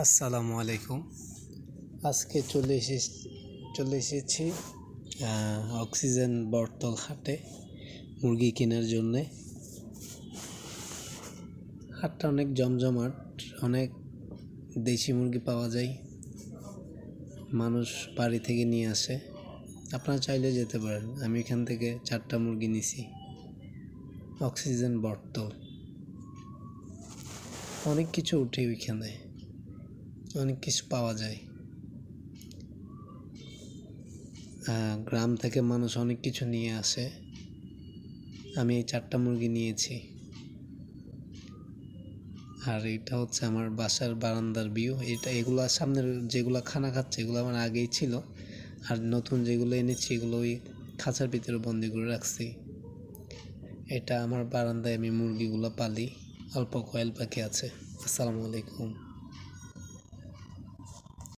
আসসালামু আলাইকুম। আজকে চলে এসে চলে এসেছি অক্সিজেন বটতল হাটে মুরগি কেনার জন্যে। হাটটা অনেক জমজমাট, অনেক দেশি মুরগি পাওয়া যায়, মানুষ বাড়ি থেকে নিয়ে আসে। আপনারা চাইলে যেতে পারেন, আমি এখান থেকে চারটা মুরগি নিছি, অক্সিজেন বটতল। অনেক কিছু উঠে ওইখানে। অনেক কিছু পাওয়া যায়। গ্রাম থেকে মানুষ অনেক কিছু নিয়ে আসে। আমি এই চারটা মুরগি নিয়েছি। আর এটা হচ্ছে আমার বাসার বারান্দার ভিউ এটা এগুলো সামনের যেগুলো খানা খাচ্ছে, এগুলো আমার আগেই ছিল। আর নতুন যেগুলো এনেছি, এগুলো ওই খাঁচার ভিতরে বন্দি করে রাখছি। এটা আমার বারান্দায় আমি মুরগিগুলো পালি। অল্প কয়েল পাখি আছে। আসসালামু আলাইকুম।